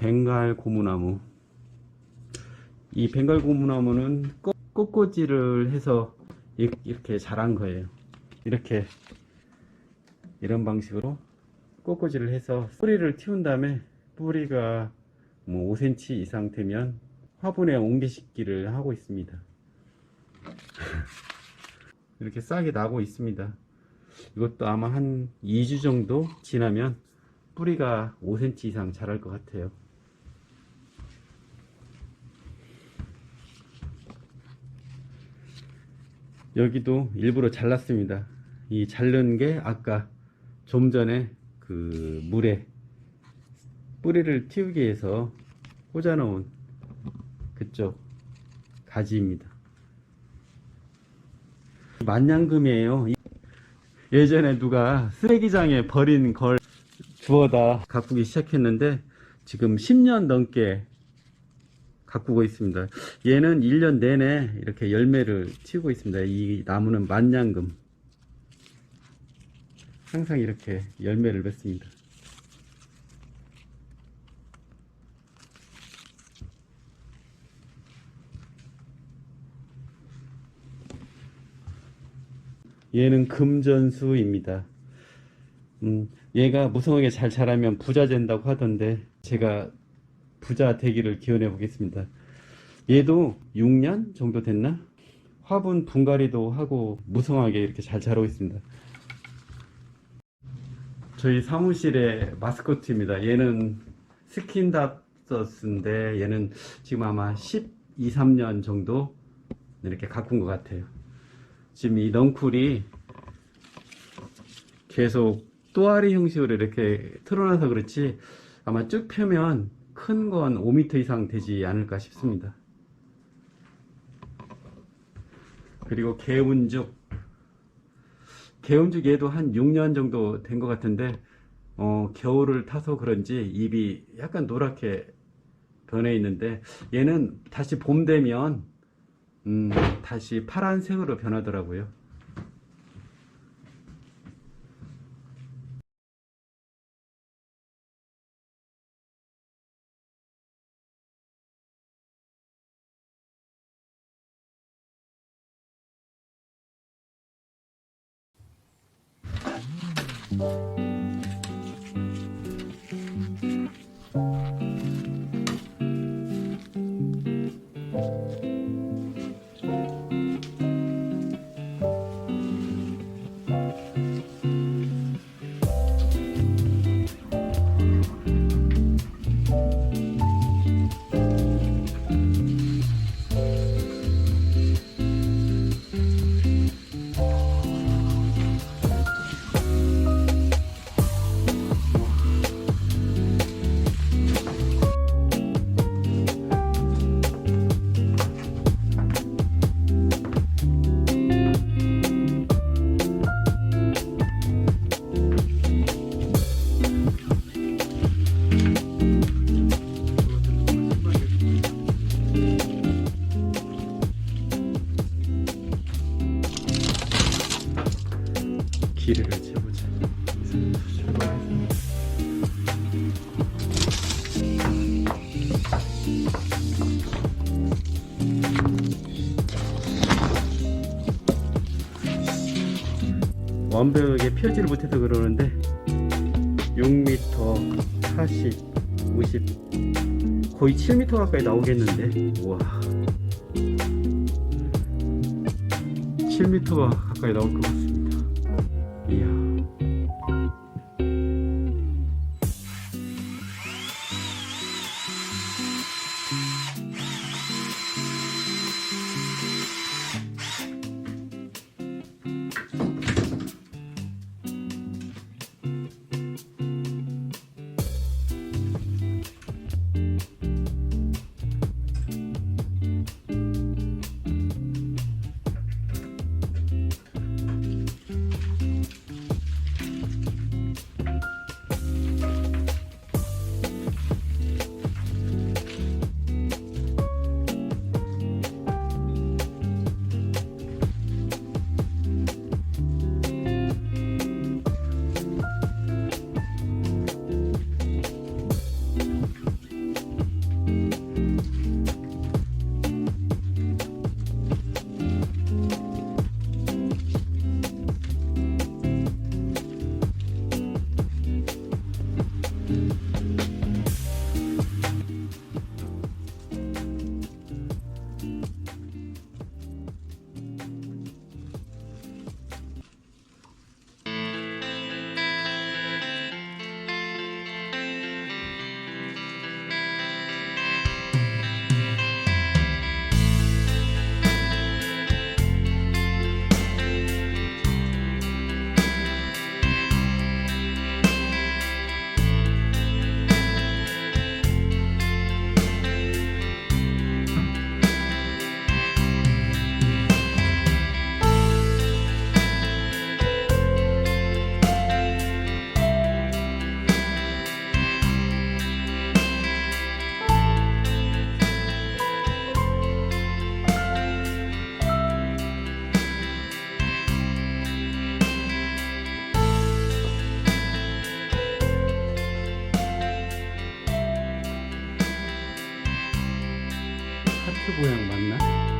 벵갈 고무나무. 이 벵갈 고무나무는 꽃, 꽃꽂이를 해서 이- 이렇게 자란 거예요. 이렇게 이런 방식으로 꽃꽂이를 해서 뿌리를 틔운 다음에 뿌리가 뭐 5cm 이상 되면 화분에 옮기 심기를 하고 있습니다. 이렇게 싹이 나고 있습니다. 이것도 아마 한 2주 정도 지나면 뿌리가 5cm 이상 자랄 것 같아요. 여기도 일부러 잘랐습니다. 이 자른 게 아까 좀 전에 그 물에 뿌리를 틔우기 위해서 꽂아 놓은 그쪽 가지입니다. 만냥금이에요. 이- 예전에 누가 쓰레기장에 버린 걸 주워다 가꾸기 시작했는데 지금 10년 넘게 가꾸고 있습니다. 얘는 1년 내내 이렇게 열매를 틔우고 있습니다. 이 나무는 만냥금. 항상 이렇게 열매를 맺습니다. 얘는 금전수입니다. 음, 얘가 무성하게 잘 자라면 부자 된다고 하던데 제가 부자 되기를 기원해 보겠습니다. 얘도 6년 정도 됐나? 화분 분갈이도 하고 무성하게 이렇게 잘 자라고 있습니다. 저희 사무실의 마스코트입니다. 얘는 스킨답서스인데 얘는 지금 아마 12, 3년 정도 이렇게 가꾼 것 같아요. 지금 이 넝쿨이 계속 또아리 형식으로 이렇게 틀어놔서 그렇지 아마 쭉 펴면 큰 건 5m 이상 되지 않을까 싶습니다. 그리고 개운죽 개운죽 얘도 한 6년 정도 된 것 같은데 어, 겨울을 타서 그런지 잎이 약간 노랗게 변해 있는데 얘는 다시 봄 되면 음, 다시 파란색으로 변하더라고요. thank you 완벽하게 펴지를 못해서 그러는데 6m 40, 50 거의 7m 가까이 나오겠는데? 우와. 7m가 가까이 나올 것 같습니다 하트 모양 맞나?